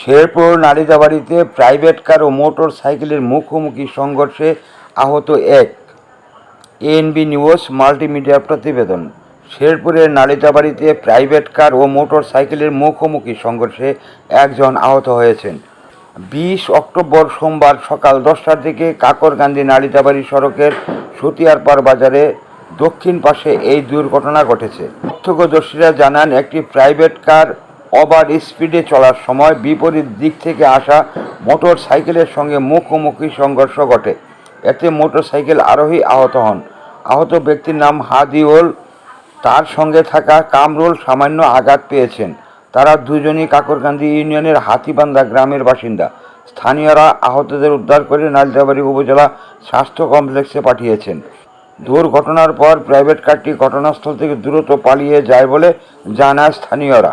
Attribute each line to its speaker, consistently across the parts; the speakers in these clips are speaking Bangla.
Speaker 1: শেরপুর নালিতাবাড়িতে প্রাইভেট কার ও মোটর সাইকেলের মুখোমুখি সংঘর্ষে আহত এক। এএনবি নিউজ মাল্টিমিডিয়া প্রতিবেদন। শেরপুরের নালিতাবাড়িতে প্রাইভেট কার ও মোটর সাইকেলের মুখোমুখি সংঘর্ষে একজন আহত হয়েছেন। বিশ অক্টোবর সোমবার সকাল দশটার দিকে কাকরগান্ধী নালিতাবাড়ি সড়কের সুতিয়ারপাড় বাজারে দক্ষিণ পাশে এই দুর্ঘটনা ঘটেছে। প্রত্যক্ষদর্শীরা জানান, একটি প্রাইভেট কার ওভার স্পিডে চলার সময় বিপরীত দিক থেকে আসা মোটর সাইকেলের সঙ্গে মুখোমুখি সংঘর্ষ ঘটে। এতে মোটর সাইকেল আরোহী আহত হন। আহত ব্যক্তির নাম হাদিউল। তার সঙ্গে থাকা কামরুল সামান্য আঘাত পেয়েছেন। তারা দুজনই কাকরকান্দি ইউনিয়নের হাতিবান্ধা গ্রামের বাসিন্দা। স্থানীয়রা আহতদের উদ্ধার করে নালিতাবাড়ি উপজেলা স্বাস্থ্য কমপ্লেক্সে পাঠিয়েছেন। দুর্ঘটনার পর প্রাইভেট কারটি ঘটনাস্থল থেকে দ্রুত পালিয়ে যায় বলে জানায় স্থানীয়রা।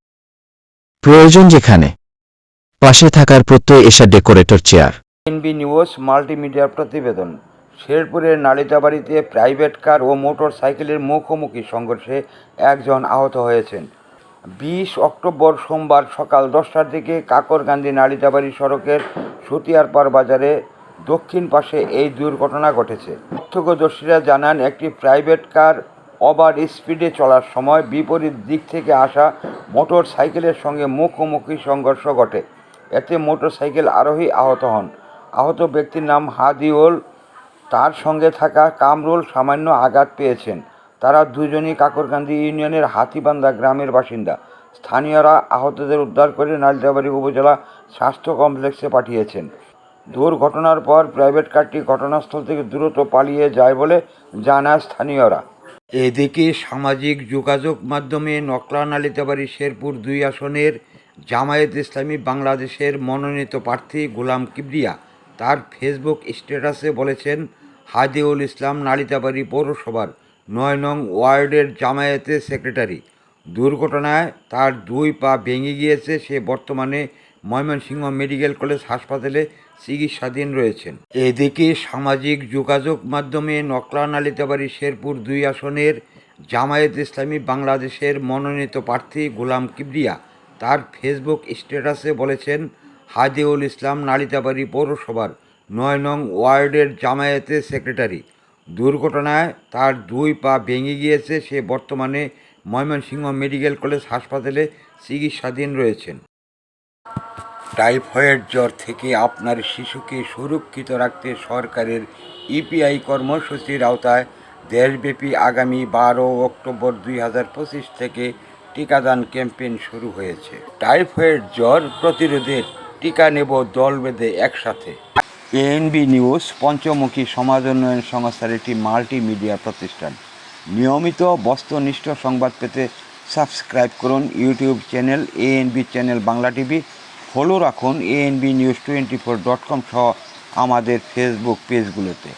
Speaker 2: প্রয়োজন যেখানে। পাশে থাকার প্রত্যয় এসা decorator chair.
Speaker 1: NB news multimedia প্রতিবেদন। শেরপুরের নালিতাবাড়িতে প্রাইভেট কার ও মোটর সাইকেলের মুখোমুখি সংঘর্ষে একজন আহত হয়েছেন। বিশ অক্টোবর সোমবার সকাল দশটার দিকে কাকরগান্ধী নালিতাবাড়ি সড়কের সুতিয়ারপাড় বাজারে দক্ষিণ পাশে এই দুর্ঘটনা ঘটেছে। প্রত্যক্ষদর্শীরা জানান, একটি প্রাইভেট কার ওভার স্পিডে চলার সময় বিপরীত দিক থেকে আসা মোটর সাইকেলের সঙ্গে মুখোমুখি সংঘর্ষ ঘটে। এতে মোটর সাইকেল আরোহী আহত হন। আহত ব্যক্তির নাম হাদিউল। তার সঙ্গে থাকা কামরুল সামান্য আঘাত পেয়েছেন। তারা দুজনই কাকরকান্দি ইউনিয়নের হাতিবান্ধা গ্রামের বাসিন্দা। স্থানীয়রা আহতদের উদ্ধার করে নালিতাবাড়ি উপজেলা স্বাস্থ্য কমপ্লেক্সে পাঠিয়েছেন। দুর্ঘটনার পর প্রাইভেট কারটি ঘটনাস্থল থেকে দ্রুত পালিয়ে যায় বলে জানায় স্থানীয়রা। এদিকে সামাজিক যোগাযোগ মাধ্যমে নকলা নালিতাবাড়ি শেরপুর দুই আসনের জামায়াত ইসলামী বাংলাদেশের মনোনীত প্রার্থী গোলাম কিবরিয়া তার ফেসবুক স্ট্যাটাসে বলেছেন, হাদিউল ইসলাম নালিতাবাড়ি পৌরসভার নয় নং ওয়ার্ডের জামায়াতের সেক্রেটারি। দুর্ঘটনায় তার দুই পা ভেঙে গিয়েছে, সে বর্তমানে ময়মনসিংহ মেডিকেল কলেজ হাসপাতালে চিকিৎসাধীন রয়েছেন। এদিকে সামাজিক যোগাযোগ মাধ্যমে নকলা নালিতাবাড়ি শেরপুর দুই আসনের জামায়াত ইসলামী বাংলাদেশের মনোনীত প্রার্থী গোলাম কিবরিয়া তার ফেসবুক স্ট্যাটাসে বলেছেন, হাদিউল ইসলাম নালিতাবাড়ি পৌরসভার নয় নং ওয়ার্ডের জামায়াতের সেক্রেটারি। দুর্ঘটনায় তার দুই পা ভেঙে গিয়েছে, সে বর্তমানে ময়মনসিংহ মেডিকেল কলেজ হাসপাতালে চিকিৎসাধীন রয়েছেন। টাইফয়েড জ্বর থেকে আপনার শিশুকে সুরক্ষিত রাখতে সরকারের ইপিআই কর্মসূচির আওতায় দেশব্যাপী আগামী বারো অক্টোবর দুই হাজার পঁচিশ থেকে টিকাদান ক্যাম্পেইন শুরু হয়েছে। টাইফয়েড জ্বর প্রতিরোধে টিকা নেব দল বেঁধে একসাথে। এএনবি নিউজ, পঞ্চমুখী সমাজ উন্নয়ন সংস্থার একটি মাল্টিমিডিয়া প্রতিষ্ঠান। নিয়মিত বস্তুনিষ্ঠ সংবাদ পেতে সাবস্ক্রাইব করুন YouTube channel, ANB channel Bangla TV follow রাখুন ANB news twenty four dot com সহ আমাদের ফেসবুক পেজগুলোতে